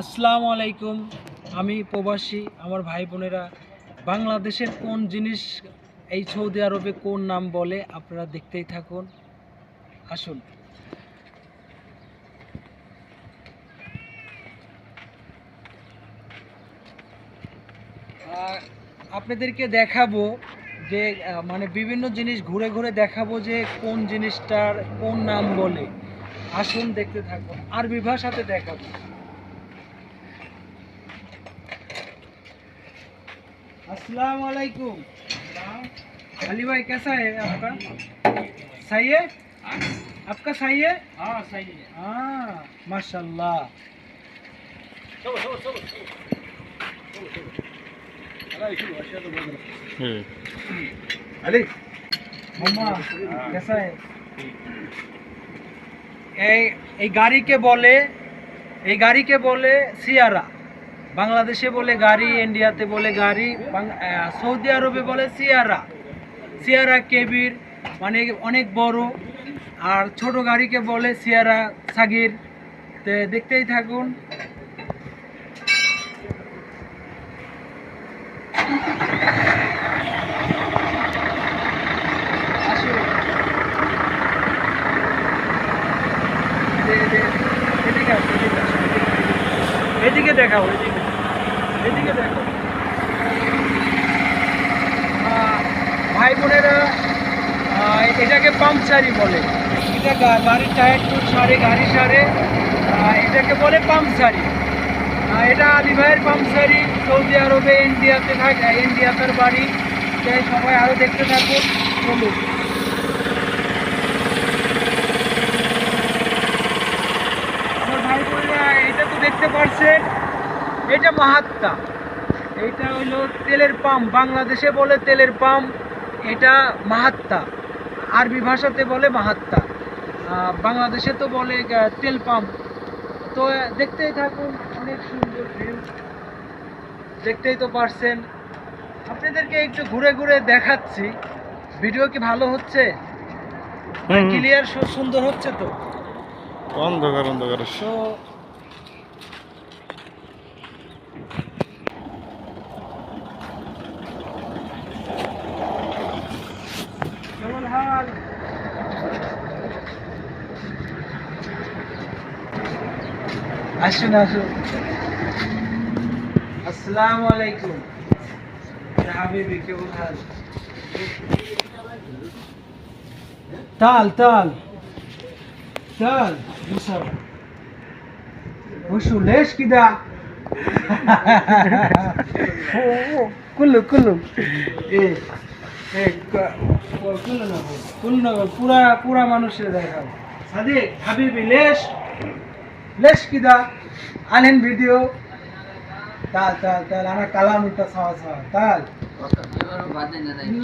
আসসালামু আলাইকুম। আমি প্রবাসী, আমার ভাই বোনেরা। বাংলাদেশের কোন জিনিস এই সৌদি আরবে কোন নাম বলে আপনারা দেখতেই থাকুন। আসুন। আপনাদেরকে দেখাবো যে মানে বিভিন্ন জিনিস ঘুরে ঘুরে দেখাবো যে কোন জিনিসটার কোন নাম বলে। আসুন, দেখতে থাকুন। আরবি ভাষাতে দেখাবো। अस्सलाम वालेकुम अली भाई कैसा है आपका? सही है? आपका सही है? हाँ सही है। हाँ माशाल्लाह। हम्म। अली मम्मा कैसा है? ए, ए गाड़ी के बोले ए गाड़ी के बोले सियारा। বাংলাদেশে বলে গাড়ি, ইন্ডিয়াতে বলে গাড়ি সৌদি আরবে বলে সিয়ারা। সিয়ারা কেবির মানে অনেক বড়। আর ছোট গাড়িকে বলে সিয়ারা সাগির। তে দেখতেই থাকুন। এদিকে দেখাও, এদিকে। এদিকে দেখো। ভাই বোনেরা এটাকে পাম্পচারি বলে। এটা গাড়ির টায়ার টুর সারে, গাড়ি সারে এটাকে বলে পাম্পচারি এটা আলী ভাইয়ের পাম্পচারি সৌদি আরবে, ইন্ডিয়াতে থাকে ইন্ডিয়াতার বাড়ি। তাই সবাই আরও দেখতে থাকুন চলুন। আমার ভাই এটা তো দেখতে পাচ্ছেন এটা মাহাত্মা এটা হইল তেলের পাম্প বাংলাদেশে বলে তেলের পাম্প এটা মাহাত্মা আরবি ভাষাতে বলে মাহাত্মা বাংলাদেশে তো বলে তেল পাম্প তো দেখতেই থাকুন অনেক সুন্দর ভিউ দেখতেই তো পারছেন। আপনাদেরকে একটু ঘুরে ঘুরে দেখাচ্ছি। ভিডিও কি ভালো হচ্ছে? ক্লিয়ার সুন্দর হচ্ছে তো? অন্ধকার অন্ধকার। তো কেমন হাল আসুন আসুন আসসালামু আলাইকুম يا حبيبي كيف الحال تعال تعال تعال يسار وشو ليش كده كله كله ايه পুরা পুরা মানুষের সাদিক, হাবিবি, লেশ লেশ কিদা আনেন ভিডিও।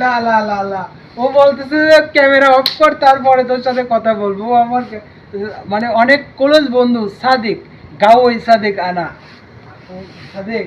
লা লা লা লা। ও ক্যামেরা অফ কর, তারপরে তোর সাথে কথা বলব। আমার মানে অনেক ক্লোজ বন্ধু, সাদিক গাও ওই সাদিক আনা। সাদিক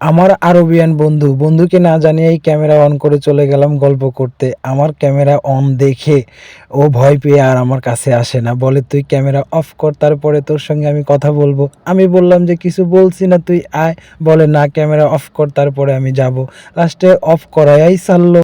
আমার আরবিয়ান বন্ধু, বন্ধুকে না জানিয়েই ক্যামেরা অন করে চলে গেলাম গল্প করতে। আমার ক্যামেরা অন দেখে ও ভয় পেয়ে আর আমার কাছে আসে না। বলে, তুই ক্যামেরা অফ কর, তারপরে তোর সঙ্গে আমি কথা বলব। আমি বললাম যে, কিছু বলছি না, তুই আয়। বলে, না, ক্যামেরা অফ কর, তারপরে আমি যাব। লাস্টে অফ করাই ছাড়লো